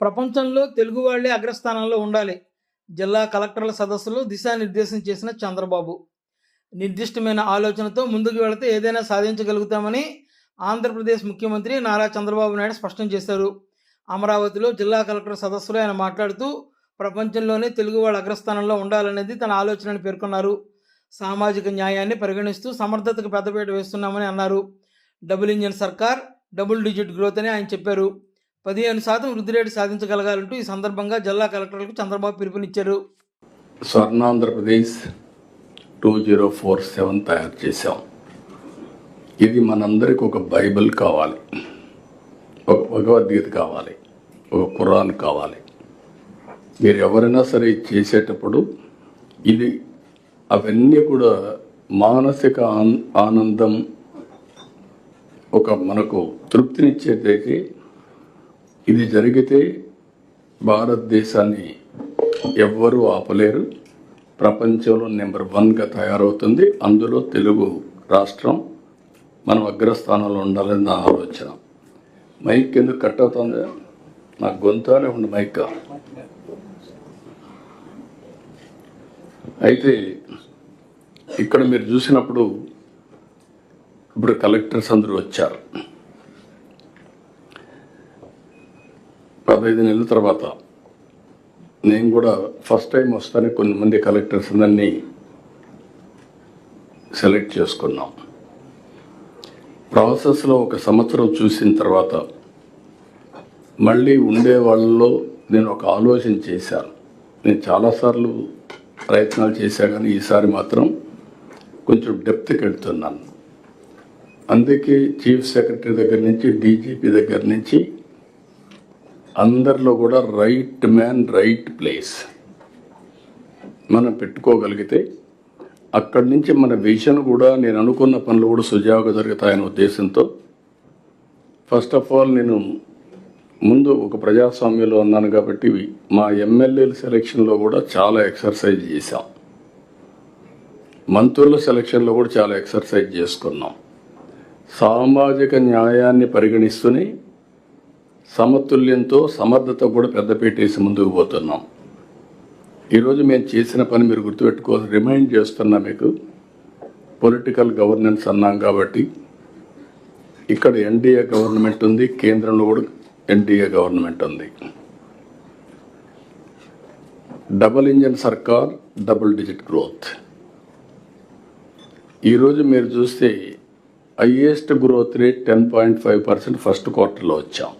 ప్రపంచంలో తెలుగు వాళ్ళే అగ్రస్థానంలో ఉండాలి. జిల్లా కలెక్టర్ల సదస్సులో దిశానిర్దేశం చేసిన చంద్రబాబు. నిర్దిష్టమైన ఆలోచనతో ముందుకు వెళితే ఏదైనా సాధించగలుగుతామని ఆంధ్రప్రదేశ్ ముఖ్యమంత్రి నారా చంద్రబాబు నాయుడు స్పష్టం చేశారు. అమరావతిలో జిల్లా కలెక్టర్ సదస్సులో ఆయన మాట్లాడుతూ ప్రపంచంలోనే తెలుగు వాళ్ళ అగ్రస్థానంలో ఉండాలనేది తన ఆలోచనని పేర్కొన్నారు. సామాజిక న్యాయాన్ని పరిగణిస్తూ సమర్థతకు పెద్దపీట వేస్తున్నామని అన్నారు. డబుల్ ఇంజన్ సర్కార్ డబుల్ డిజిట్ గ్రోత్ అని ఆయన చెప్పారు. పదిహేను శాతం వృద్ధి రేటు సాధించగలగాలంటూ ఈ సందర్భంగా జిల్లా కలెక్టర్లకు చంద్రబాబు పిలుపునిచ్చారు. Swarnandhrapradesh two zero four seven తయారు చేశాం. ఇది మనందరికి ఒక బైబిల్ కావాలి. ఒక భగవద్గీత కావాలి. ఒక ఖురాన్ కావాలి. మీరు ఎవరైనా సరే చేసేటప్పుడు ఇది అవన్నీ కూడా మానసిక ఆనందం ఒక మనకు తృప్తినిచ్చేదైతే ఇది జరిగితే భారతదేశాన్ని ఎవ్వరూ ఆపలేరు. ప్రపంచంలో నెంబర్ వన్గా తయారవుతుంది. అందులో తెలుగు రాష్ట్రం మనం అగ్రస్థానంలో ఉండాలని నా ఆలోచన. మైక్ ఎందుకు కట్ అవుతుంది? నా గొంతానే ఉంది మైక్. అయితే ఇక్కడ మీరు చూసినప్పుడు ఇప్పుడు కలెక్టర్స్ అందరూ వచ్చారు. పదహైదు నెలల తర్వాత నేను కూడా ఫస్ట్ టైం వస్తానే కొన్ని మంది కలెక్టర్స్ అందరినీ సెలెక్ట్ చేసుకున్నాం. ప్రాసెస్లో ఒక సంవత్సరం చూసిన తర్వాత మళ్ళీ ఉండే వాళ్ళలో నేను ఒక ఆలోచన చేశాను. నేను చాలాసార్లు ప్రయత్నాలు చేశా కానీ ఈసారి మాత్రం కొంచెం డెప్త్కి వెళ్తున్నాను. అందుకే చీఫ్ సెక్రటరీ దగ్గర నుంచి డీజీపీ దగ్గర నుంచి అందరిలో కూడా రైట్ మ్యాన్ రైట్ ప్లేస్ మనం పెట్టుకోగలిగితే అక్కడి నుంచి మన విజన్ కూడా నేను అనుకున్న పనులు కూడా సుజావుగా జరుగుతాయనే ఉద్దేశంతో ఫస్ట్ ఆఫ్ ఆల్ నేను ముందు ఒక ప్రజాస్వామ్యంలో ఉన్నాను కాబట్టి మా ఎమ్మెల్యేల సెలక్షన్లో కూడా చాలా ఎక్సర్సైజ్ చేశాం. మంత్రుల సెలక్షన్లో కూడా చాలా ఎక్సర్సైజ్ చేసుకున్నాం. సామాజిక న్యాయాన్ని పరిగణిస్తూనే సమతుల్యంతో సమర్థత కూడా పెద్దపీటేసి ముందుకు పోతున్నాం. ఈరోజు మేము చేసిన పని మీరు గుర్తుపెట్టుకోవాలి రిమైండ్ చేస్తున్నా మీకు. పొలిటికల్ గవర్నెన్స్ అన్నాం కాబట్టి ఇక్కడ ఎన్డీఏ గవర్నమెంట్ ఉంది కేంద్రంలో కూడా ఎన్డీఏ గవర్నమెంట్ ఉంది. డబుల్ ఇంజన్ సర్కార్ డబుల్ డిజిట్ గ్రోత్. ఈరోజు మీరు చూస్తే highest growth rate ten point five percent first క్వార్టర్లో వచ్చాం.